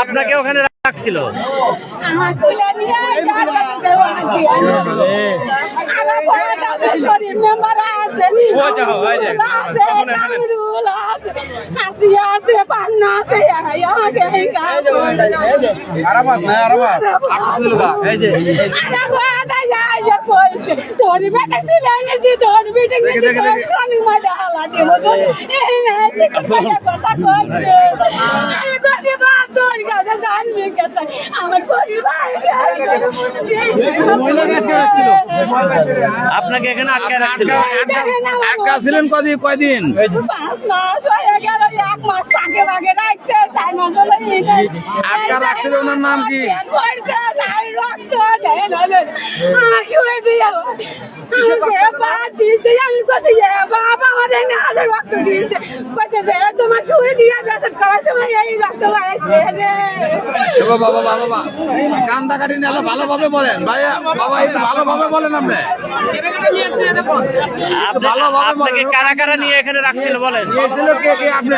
আপনাকে ওখানে রাখছিল। আমার তুলে নিয়ে যার বাড়ি দেওয়া আছে। শরীর মেম্বার আছে। আছে, আছে, আসিয়া আছে, পান্না আছে, এই কাজ করে। আরামাত না আরামাত আরে বাবা, যাই যে তোর বেটা তুলে এনেছি, তোর বেটা দেখে, দেখে, তোর দেখে। স্বামী মাঝে হালা দিব, তোর এই না, কথা কইছে। আপনাকে এখানে আটকে রাখছিল। আটকা একা ছিলেন কদিন কয়দিন আটকা রাখছিল, ওনার নাম কি? তেল পড়ছে, তাই রক্ত দেয় না রে। আমার শুয়ে দিয়ে বাদ দিয়েছি, আমি বলছি যে বাবা আমার এনে হাতে রক্ত দিয়েছে বলছে যে তোমার শুয়ে দিয়ে বেসন করার সময় এই রক্ত বাড়াইছে বাবা বাবা বাবা বাবা। কান্দা কাটি নিয়ে ভালোভাবে বলেন। ভাইয়া বাবা একটু ভালোভাবে বলেন আপনি। ভালোভাবে বলেন। কারা কারা নিয়ে এখানে রাখছিল বলেন। নিয়েছিল কে কে আপনি?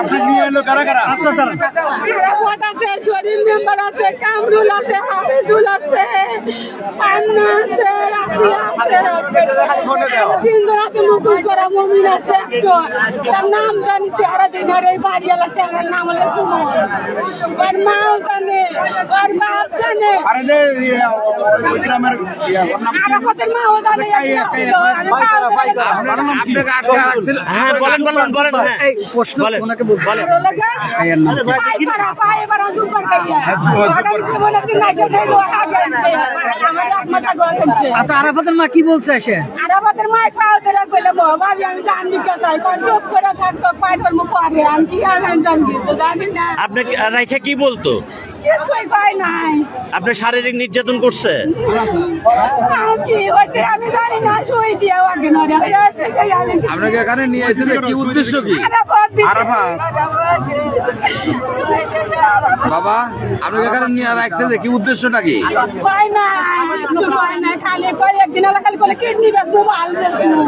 আপনি নিয়ে এলো কারা কারা? আচ্ছা আরাফাত আছে, শরীফ মেম্বার আছে, কামরুল আছে, হাফিজুল আছে, পান্না আছে, রাফিয়া আছে, তিনজন আছে, মুখোশ করা মমিন আছে একজন। তার নাম জানি চেহারা দিন আর এই বাড়িওয়ালা চেহারার নাম হলো। ওর মাও জানে, ওর বাপ জানে। আরে যে ইয়ে, গ্রামের ইয়ে, আরাফাতের মাও জানে, হ্যাঁ বলেন বলেন বলেন হ্যাঁ। আচ্ছা আরাফাতের মা কি বলছে এসে? আর আমাদের মায়ের খাওয়া ধরে কইলে ভাবি আমি জানবি কোথায়? কোন চুপ করে থাকতো পাই ধর্ম পরে আমি কি আমি জানবি তো জানি না। আপনি রাইখা কি বলতো? কিছুই নাই। আপনি শারীরিক নির্যাতন করছে? কি হচ্ছে আমি জানি না শুই দিয়ে নরে আপনাকে এখানে নিয়ে এসেছে কি উদ্দেশ্য কি? আরাফাত দিছে। আরাফাত। বাবা আপনাকে এখানে নিয়ে রাখছে যে কি উদ্দেশ্যটা কি? কয় না কিছু কয় না খালি কয় একদিন আলা খালি করে কিডনি বেচবো ভালো বেচবো।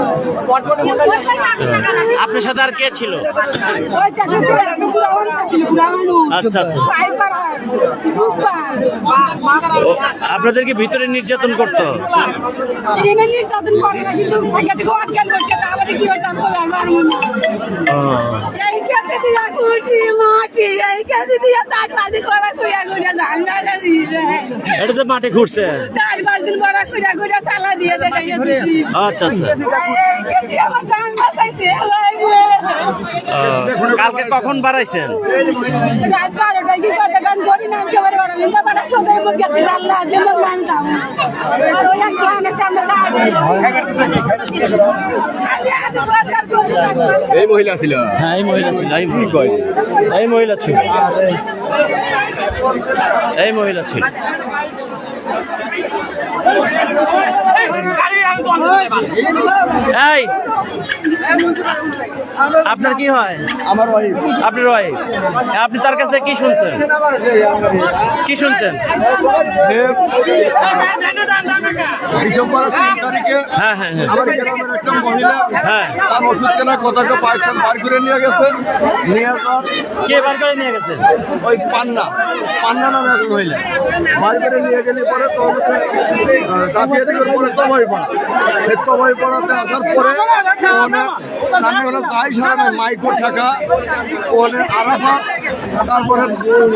আপনার সাথে আর কে ছিল? ওই পুরা আচ্ছা আচ্ছা। ও, আপনাদেরকে ভিতরে নির্যাতন করতো? নির্যাতন করে না কিন্তু থেকে করছে কি আমার মনে দিয়া কুটি মাটি এই কাছে দিয়া চার পাঁচ দিন করা কইয়া কইয়া ধান দিয়ে এটা তো মাটি চার পাঁচ দিন চালা দিয়ে আচ্ছা আচ্ছা আমার কালকে কখন বাড়াইছেন। এই মহিলা ছিল। হ্যাঁ এই মহিলা ছিল এই এই মহিলা ছিল। এই মহিলা ছিল। এই আপনার কি হয়? আমার ওয়াইফ আপনার ওয়াইফ আপনি তার কাছে কি শুনছেন? কি শুনছেন? ডিসেম্বরের তিন তারিখে হ্যাঁ হ্যাঁ হ্যাঁ। আমার গ্রামের একটা মহিলা হ্যাঁ। তার ওষুধ কেনা কথাটা পাইপটা বার করে নিয়ে গেছে নিয়ে যাওয়ার কে বার করে নিয়ে গেছেন? ওই পান্না। পান্না নামে এক মহিলা। বার করে নিয়ে গেলে পরে তো দিকে পরে তবাই পড়া এই আসার পরে আরাফাত, তারপরে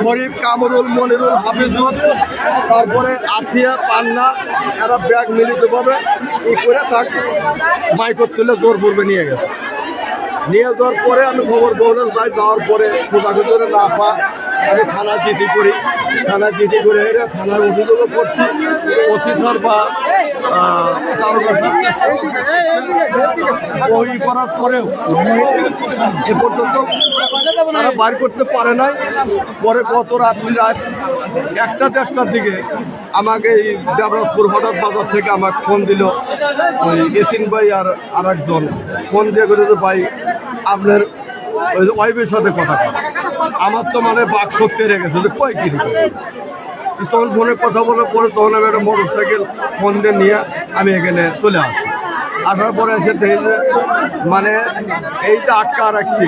শরীফ, কামরুল, মনিরুল, হাফিজুল, তারপরে আসিয়া, পান্না, এরা ব্যাগ মিলিতভাবে ই করে থাক মাইকো তুলে জোর পূর্বে নিয়ে গেছে। নিয়ে যাওয়ার পরে আমি খবর দৌড়ে যাই যাওয়ার পরে খোঁজাখুঁজি করে না পা, আমি থানা চিঠি করি। থানা চিঠি করে থানার অভিযোগও করছি। ওসি স্যার বা ওই করার পরেও এ পর্যন্ত তারা বার করতে পারে নাই। পরে গত রাত্রি রাত একটা দেড়টার দিকে আমাকে এই দেবরাজপুর হঠাৎ বাজার থেকে আমাকে ফোন দিল, ওই এসিন ভাই আর আর একজন ফোন দিয়ে করে যে, ভাই, আপনার ওই ওয়াইফের সাথে কথা। আমার তো মানে বাক সত্যি রেখে গেছে যে, কয় কি তখন ফোনে কথা বলার পরে তখন আমি একটা মোটর সাইকেল ফোন দিয়ে নিয়ে আমি এখানে চলে আসি। আসার পরে এসে দেখি মানে এই যে আটকা রাখছি,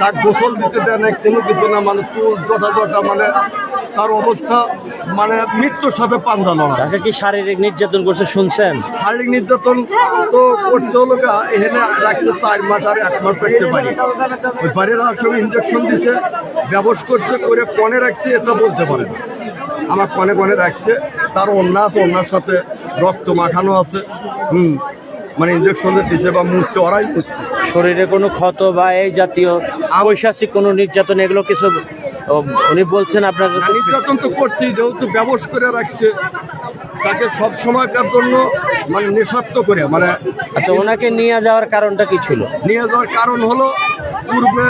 তার গোসল দিতে দেয় না কোনো কিছু না মানে চুল যথাযথ মানে তার অবস্থা মানে মৃত্যুর সাথে পান্দা লড়া তাকে কি শারীরিক নির্যাতন করছে শুনছেন? শারীরিক নির্যাতন তো করছে হলো এখানে রাখছে চার মাস আর এক মাস রাখছে বাড়ি। ওই বাড়ির সঙ্গে ইঞ্জেকশন দিছে ব্যবস করছে করে কনে রাখছে এটা বলতে পারে। আমার কনে কনে রাখছে তার অন্য আছে অন্যার সাথে রক্ত মাখানো আছে হুম মানে ইঞ্জেকশন দিছে বা মুখ চড়াই করছে। শরীরে কোনো ক্ষত বা এই জাতীয় ঐশাসিক কোনো নির্যাতন এগুলো কিছু উনি বলছেন আপনার কাছে নির্যাতন তো করছি যেহেতু ব্যবস করে রাখছে তাকে সব সময়কার জন্য মানে নেশাত্ম করে মানে আচ্ছা ওনাকে নিয়ে যাওয়ার কারণটা কি ছিল? নিয়ে যাওয়ার কারণ হলো পূর্বে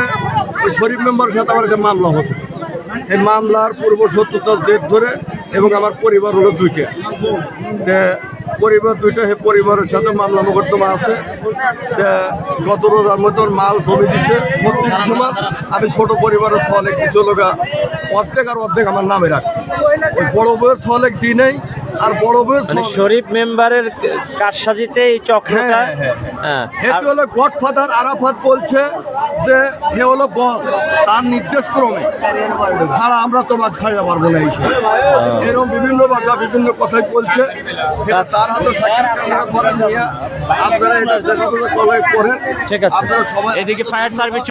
ওই শরীফ মেম্বারের সাথে আমার একটা মামলা হয়েছে এই মামলার পূর্ব শত্রুতার জেদ ধরে এবং আমার পরিবার হলো দুইটা। পরিবার দুইটা সে পরিবারের সাথে মামলা মোকদ্দমা আছে। গত রোজার মতন মাল জমি দিছে ছত্রিশ সময় আমি ছোট পরিবারের ছলেক কিছু লোকা অর্ধেক আর অর্ধেক আমার নামে রাখছি। ওই বড় বউয়ের ছলেক দিই নেই আর বড় বউয়ের মানে শরীফ মেম্বারের কারসাজিতে এই চক্রটা হ্যাঁ, হ্যাঁ, হ্যাঁ। হলো গডফাদার আরাফাত বলছে যে হে হলো বস তার নির্দেশ ক্রমে ছাড়া আমরা তোমার ছাড়া পারব না এইসব এরকম বিভিন্ন ভাষা বিভিন্ন কথাই বলছে। তার হাতে সাক্ষাৎ ক্যামেরা নিয়ে আপনারা এটা করেন? ঠিক আছে। আপনারা সবাই এদিকে ফায়ার সার্ভিস